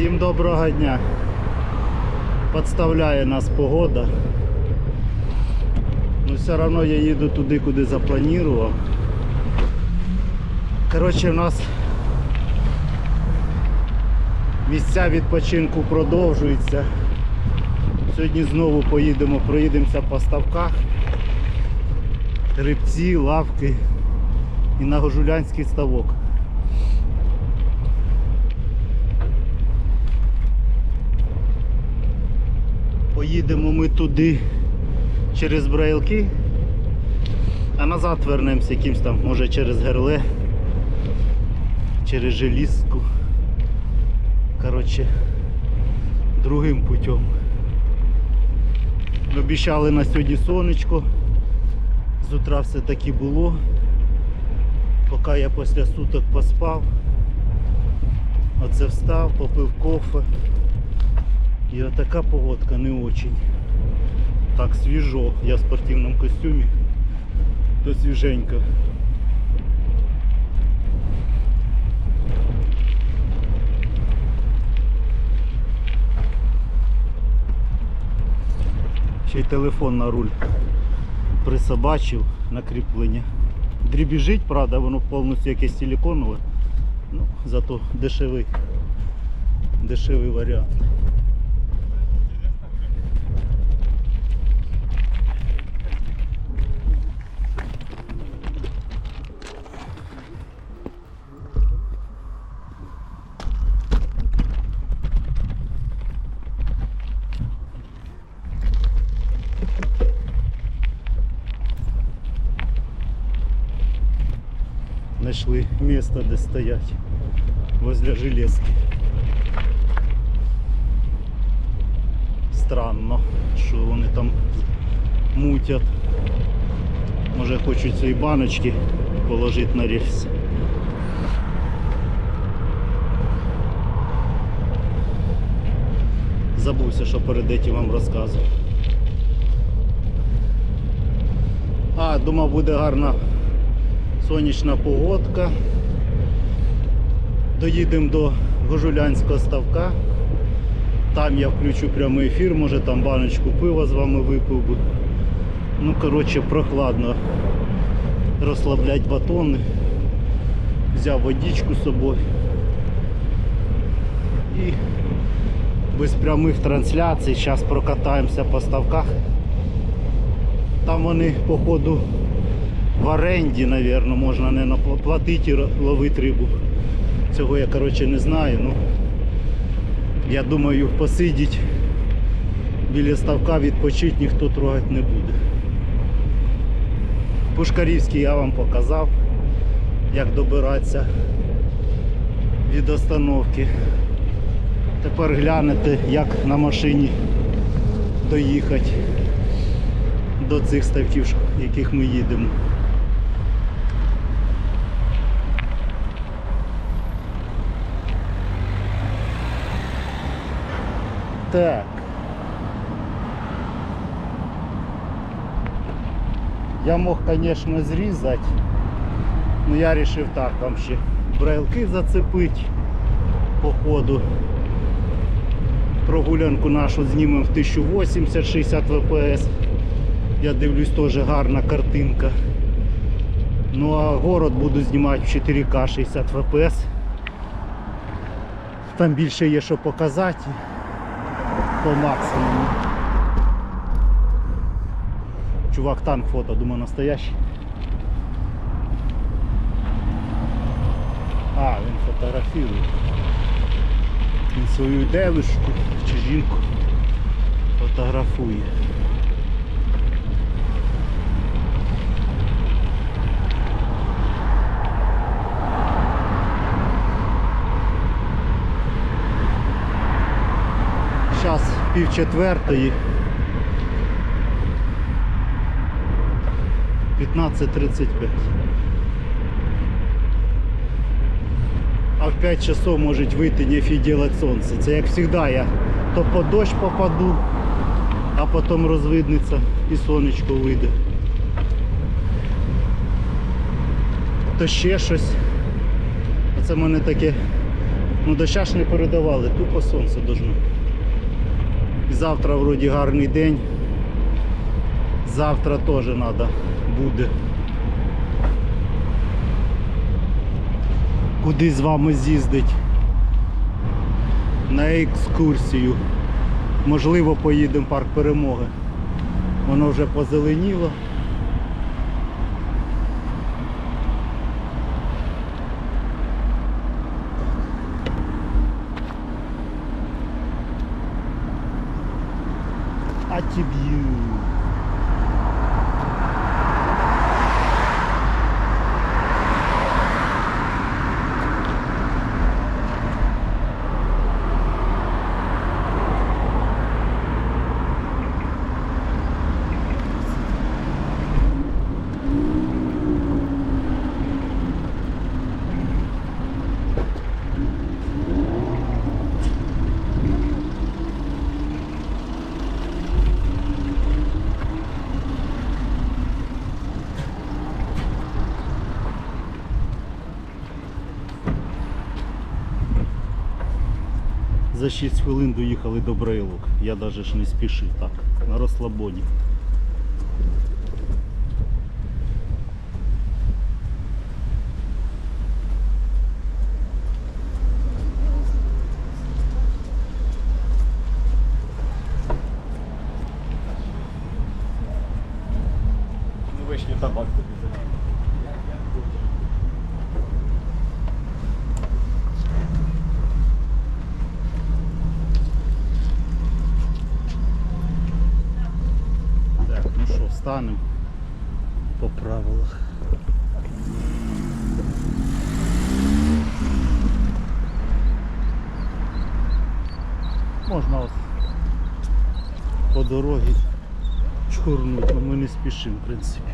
Всім доброго дня. Подставляє нас погода. Ну все одно я їду туди, куди запланував. Коротше, в нас місця відпочинку продовжуються. Сьогодні знову поїдемо, проїдемося по ставках. Рибці, лавки і на Гожулянський ставок. Поїдемо ми туди через Браїлки, а назад вернемося якимсь там, може через Герле, через Желізку. Коротше, другим путем. Обіцяли на сьогодні сонечко. З утра все таки було. Поки я після суток поспав. Оце встав, попив кофе. І отака погодка не очень. Так свіжо. Я в спортивному костюмі. То свіженько. Ще й телефон на руль присобачив на кріплення. Дрібіжить, правда, воно повністю якесь силиконове. Ну, зато дешевий. Дешевий варіант. Знайшли місце, де стоять возле железки. Странно, що вони там мутять. Може хочуть свої баночки положити на рельс. Забувся, що перед этим вам розказував. А, думав буде гарна сонячна погодка. Доїдемо до Гожулянського ставка. Там я включу прямий ефір, може там баночку пива з вами випив би. Ну, коротше, прохладно розслаблять батони. Взяв водичку з собою. І без прямих трансляцій зараз прокатаємося по ставках. Там вони, походу, в оренді, мабуть, можна не платити і ловити рибу. Цього я коротше не знаю. Ну, я думаю, посидіть біля ставка, відпочити ніхто трогати не буде. Пушкарівський я вам показав, як добиратися від остановки. Тепер глянете, як на машині доїхати до цих ставків, яких ми їдемо. Так. Я мог, конечно, зрізати, но я решив так вам ще брайлки зацепити по ходу. Прогулянку нашу знімемо в 1080-60 ВПС. Я дивлюсь, теж гарна картинка. Ну а город буду знімати в 4К 60 ВПС. Там більше є що показати по максимуму. Чувак танк фото, думаю настоящий. А, він фотографує. Він свою девушку чи жінку фотографує. Зараз пів четвертої. 15.35. А в 5 часов может вийти делать сонце. Це як завжди я то по дощ попаду, а потім розвиднеться і сонечко вийде. То ще щось. Оце в мене таке Ну доща ж не передавали, тупо сонце должно. Завтра вроді гарний день. Завтра теж треба буде. Куди з вами з'їздить на екскурсію. Можливо, поїдемо в парк перемоги. Воно вже позеленіло. Atibi. За 6 хвилин доїхали до Брейлок. Я навіть ж не спішив так, на розслабоні. Ну вишні табак тобі за. Так, що, встанемо по правилах. Можна ось по дорозі чхурнути, але ми не спішимо, в принципі.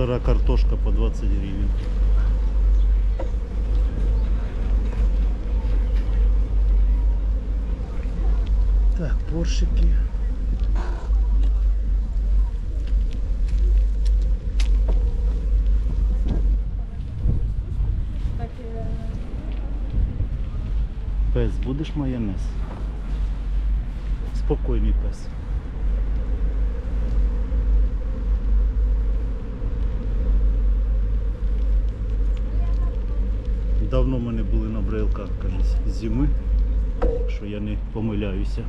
Стара картошка по 20 гривен. Так, поршики. Пес, будеш майонез? Спокійний пес. Давно ми не були на брелках, кажуть, зими, що я не помиляюся.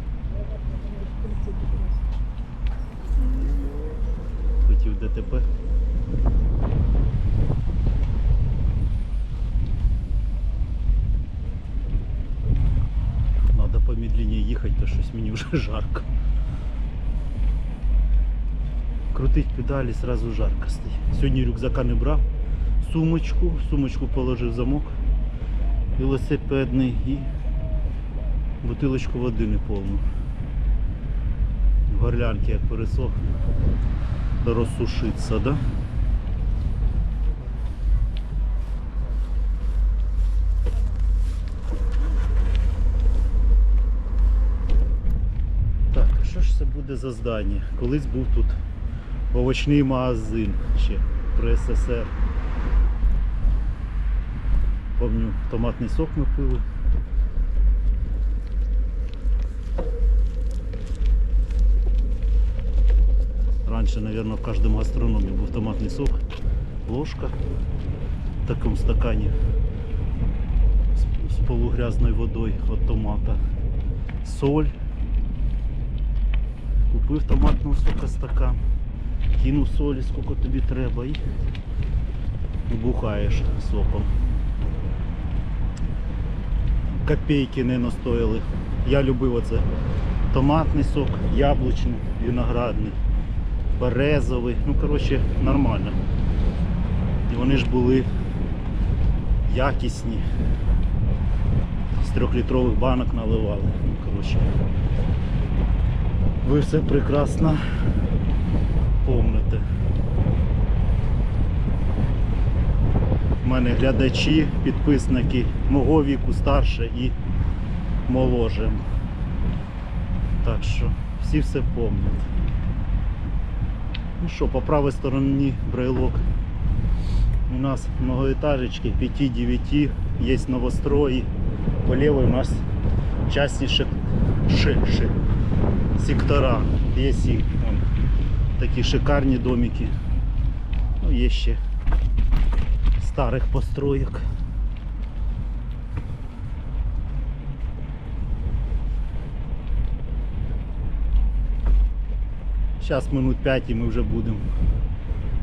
Хотів ДТП. Надо помедленнее їхати, то щось мені вже жарко. Крутить педалі, сразу жарко стає. Сьогодні рюкзака не брав сумочку, сумочку положив замок велосипедний і бутилочку води неповну. В горлянки як пересох, розсушиться, да? Так, що ж це буде за здання? Колись був тут овочний магазин ще при СССР. Помню, томатний сок ми пили. Раніше, мабуть, в кожному гастрономі був томатний сок, ложка в такому стакані з, з полугрязною водою від томата, соль. Купив томатного сока стакан, кинув солі, скільки тобі треба і бухаєш соком. Копійки не настояли. Я любив оце томатний сок, яблучний, виноградний, березовий. Ну, коротше, нормально. І вони ж були якісні. З трьохлітрових банок наливали. Ну, коротше. ви все прекрасно помните. У мене глядачі, підписники мого віку старше і моложе. Так що всі все помнять. Ну що, по правій стороні брайлок. У нас многоэтажечки 5-9, есть новострои. По левой у нас части шик, ши, ши, сектора. И вон, такі шикарні домики. Ну, є ще старих построєк. Зараз минут 5 і ми вже будемо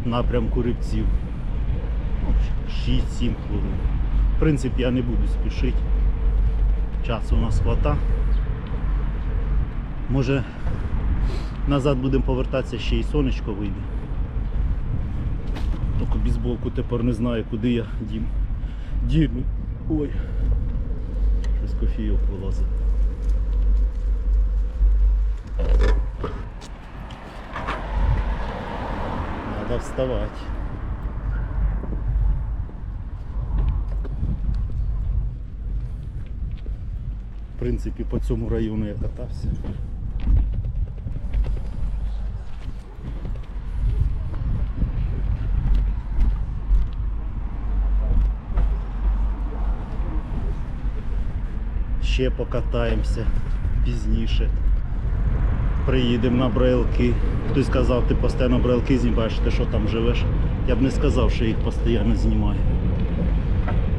в напрямку рибців. Ну, 6-7 хвилин. В принципі, я не буду спішити. Часу у нас хвата. Може назад будемо повертатися ще й сонечко вийде. Тільки бейсболку тепер не знаю, куди я дім. Дім. Ой. Щось кофійок вилазить. Надо вставать. В принципі, по цьому району я катався. Ще покатаємося пізніше. Приїдемо на брелки. Хтось сказав, ти постійно брелки знімаєш, ти що там живеш. Я б не сказав, що їх постійно знімаю.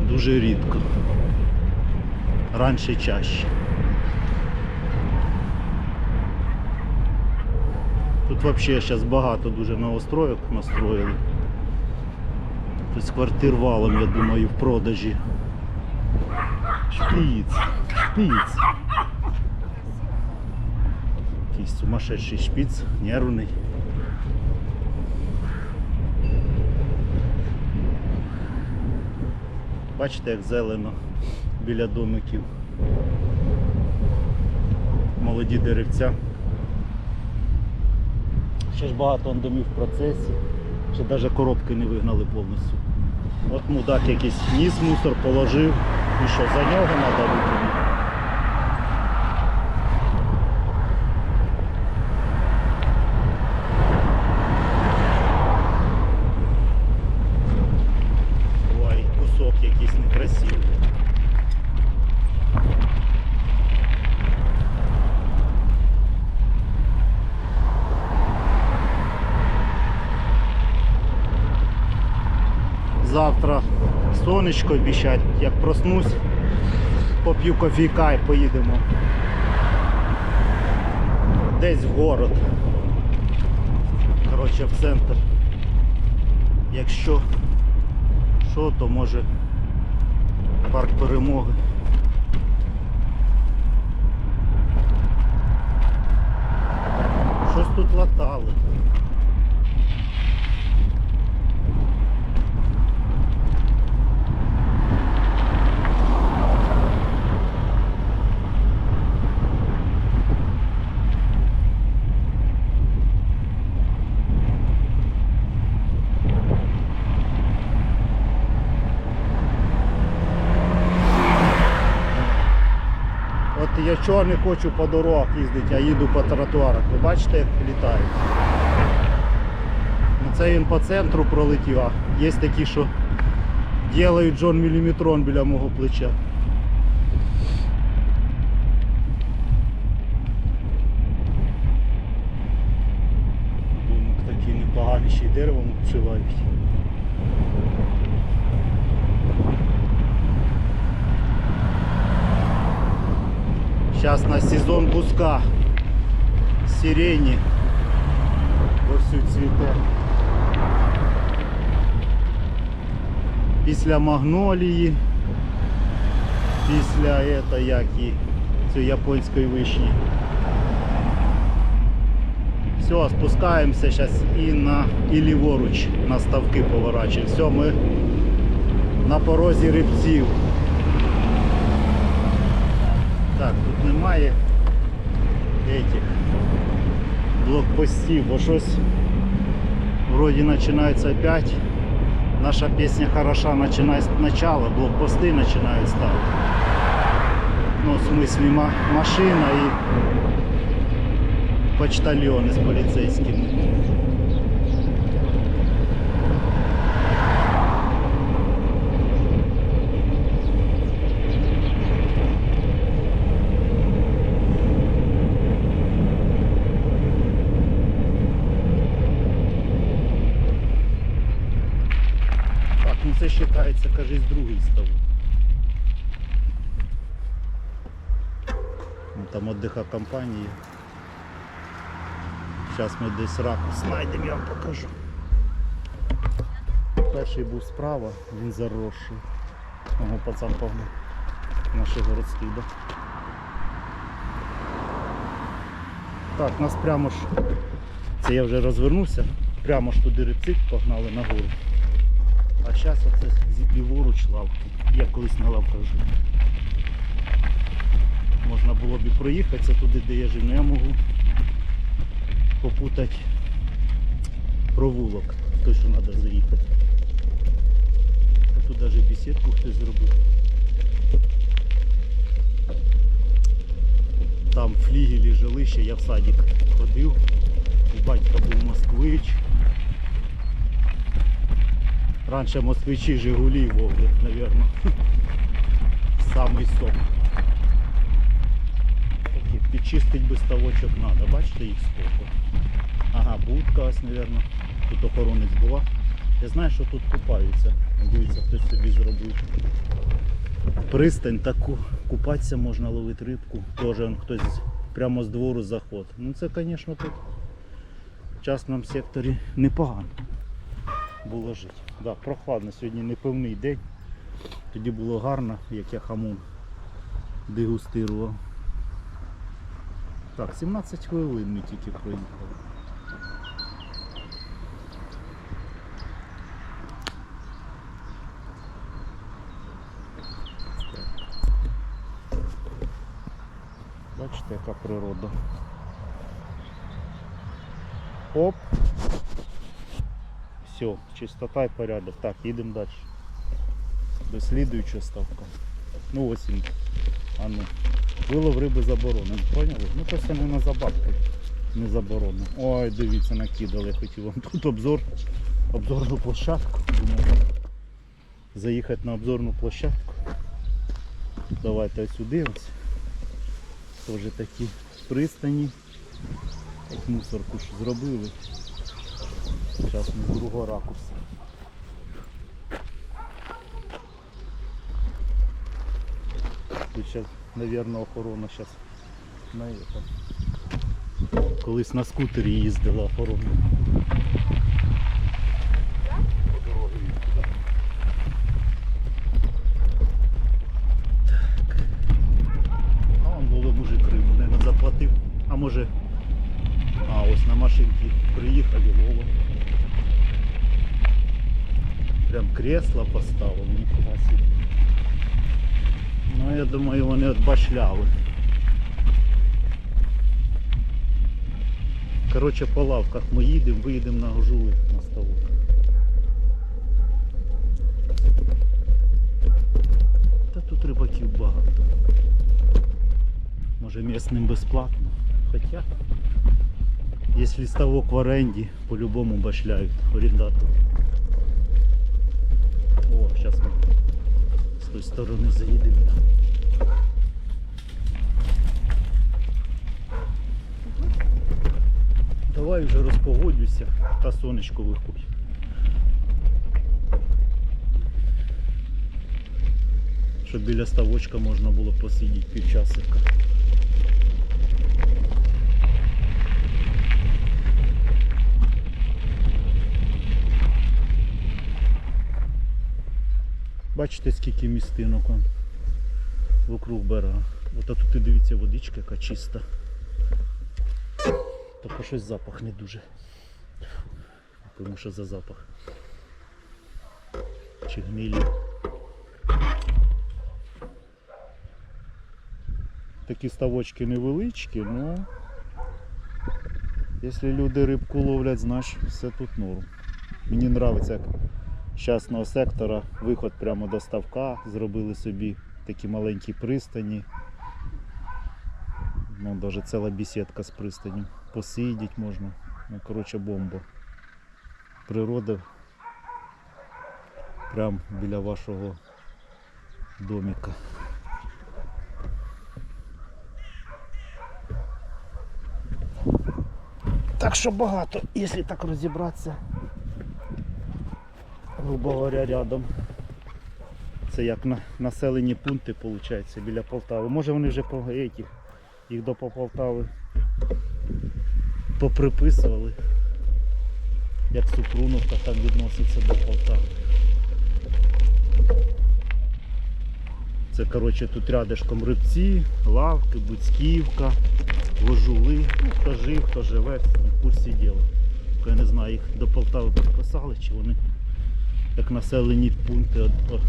Дуже рідко. Раніше чаще. Тут взагалі зараз багато дуже новостроїк настроїли. Тобто квартир валом, я думаю, в продажі. Шпіц, шпіц. Якийсь сумасшедший шпіц, нервний. Бачите, як зелено біля домиків. Молоді деревця. Ще ж багато домів в процесі. Ще навіть коробки не вигнали повністю. От мудак якийсь ніс мусор положив. І що, за нього треба викинути? Ой, кусок якийсь некрасивий. Завтра сонечко обіщать, як проснусь, поп'ю кофійка і поїдемо. Десь в город. Коротше, в центр. Якщо що, то може парк перемоги. Щось тут латали. От я чого не хочу по дорогах їздити, а їду по тротуарах. Ви бачите, як літають? Ну, Це він по центру пролетів, а є такі, що ділають Джон міліметрон біля мого плеча. Думок такі непогані, ще й деревом обшивають. Сейчас на сезон буска сирени вовсю цвіте. Після магнолії, після ета, як і цієї японської вишні. Все, спускаємося зараз і на і ліворуч на ставки поворачуємо. Все, ми на порозі рибців. немає этих блокпостів, бо щось вроді починається опять. Наша пісня хороша починає спочатку, блокпости починають ставити. Ну, в смислі ма- машина і почтальони з поліцейськими. Це кажись, другий ставок. Ну, Там отдиха компанії. Зараз ми десь ракурс знайдемо, я вам покажу. Перший був справа, він заросший. Ого, пацан погнав. Наші городські, да? Так, нас прямо ж. Це я вже розвернувся. Прямо ж туди рецик погнали нагору. А зараз оце ліворуч лавки. Я колись на лавках жив. Можна було б і проїхатися туди, де я жив, але я можу попутати провулок, той, що треба заїхати. А тут навіть бесідку хтось зробив. Там флігелі жилище, я в садик ходив. У батька був москвич. Раніше москвичі Жигулі вовли, напевно. Самий сок. Такі, підчистить би ставочок треба, бачите їх скільки. Ага, будка ось, напевно. Тут охоронець була. Я знаю, що тут купаються. Дивіться, хтось собі зробив. Пристань таку. Купатися можна ловити рибку. Теж хтось прямо з двору заход. Ну це, звісно, тут в частному секторі непогано було жити. Да, прохладно, сьогодні непевний день. Тоді було гарно, як я хамон дегустирував. Так, 17 хвилин ми тільки проїхали. Бачите, яка природа. Оп. Все, чистота і порядок. Так, їдемо далі. До слідуючого ставка. Ну ось він. А ну. Вилов риби заборонено, поняли? Ну то це не на забавку. Не заборонено. Ой, дивіться, накидали, хотів вам тут обзор. Обзорну площадку. Думаю, заїхати на обзорну площадку. Давайте ось сюди ось. Теж такі пристані. Як мусорку ж зробили. Зараз з другого ракурсу. Тут зараз, мабуть, охорона зараз на этом. Колись на скутері їздила охорона. Прям кресло поставив, ніхуя собі. Ну я думаю вони от башляли. Коротше по лавках ми їдемо, виїдемо на гожули на ставок. Та тут рибаків багато. Може місцевим безплатно. Хоча, якщо ставок в оренді, по-любому башляють орендатор. О, зараз ми з тої сторони заїдемо. Давай вже розпогодюся, та сонечко виходить. Щоб біля ставочка можна було посидіти півчасика. Бачите, скільки містинок вокруг берега. От а тут і дивіться водичка, яка чиста. Тільки щось запах не дуже. Тому що за запах. Чи гнилі. Такі ставочки невеличкі, ну Якщо люди рибку ловлять, значить все тут норм. Мені подобається, як частного сектора виход прямо до ставка, зробили собі такі маленькі пристані. Ну, навіть ціла бесідка з пристані. Посидіти можна. Ну, коротше, бомба. Природа прямо біля вашого домика. Так що багато, якщо так розібратися, грубо говоря, рядом. Це як на населені пункти, виходить, біля Полтави. Може вони вже по этих, їх до Полтави поприписували, як Супруновка там відноситься до Полтави. Це коротше тут рядышком рибці, лавки, Буцьківка, Вожули. Ну, хто жив, хто живе, в курсі діла. Я не знаю, їх до Полтави приписали, чи вони як населені пункти от.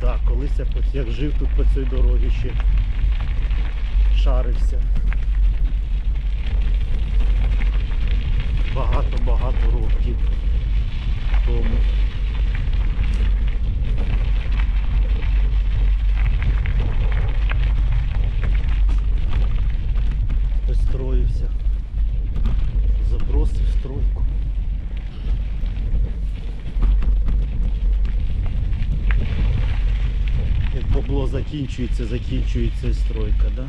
Так, колись я як жив тут по цій дорозі ще шарився. Багато-багато років тому. Построївся. Забросив стройку. Як бабло закінчується, закінчується стройка, да?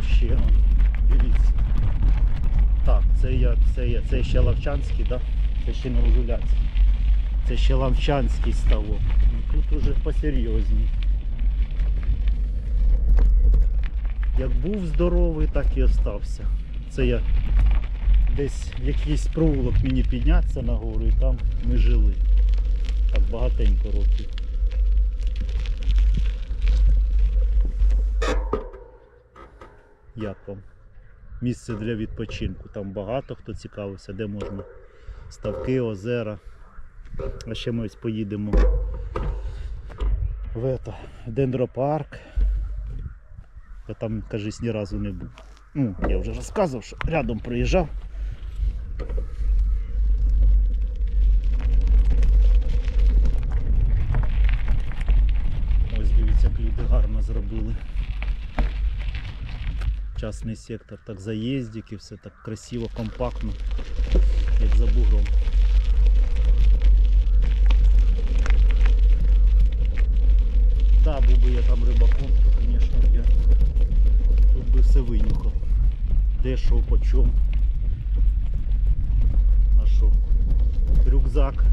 Вообще, дивіться. Так, це я, це я, це ще Лавчанський, да? Це ще не Ужуляцький. Це ще Лавчанський ставок. Ну, Тут уже посерйозні. Як був здоровий, так і остався. Це я десь в якийсь провулок мені піднятися на гору і там ми жили. Так багатенько років. Як вам? Місце для відпочинку. Там багато хто цікавився, де можна ставки, озера. А ще ми ось поїдемо в, это, дендропарк. Я там, кажись, ні разу не був. Ну, я вже розказував, що рядом приїжджав. Ось дивіться, як люди гарно зробили. Частний сектор, так заїздики, все так красиво, компактно, як за бугром. Да, був би я там рибаком, то, звісно, я тут би все винюхав. Де що, по чому. А що? Рюкзак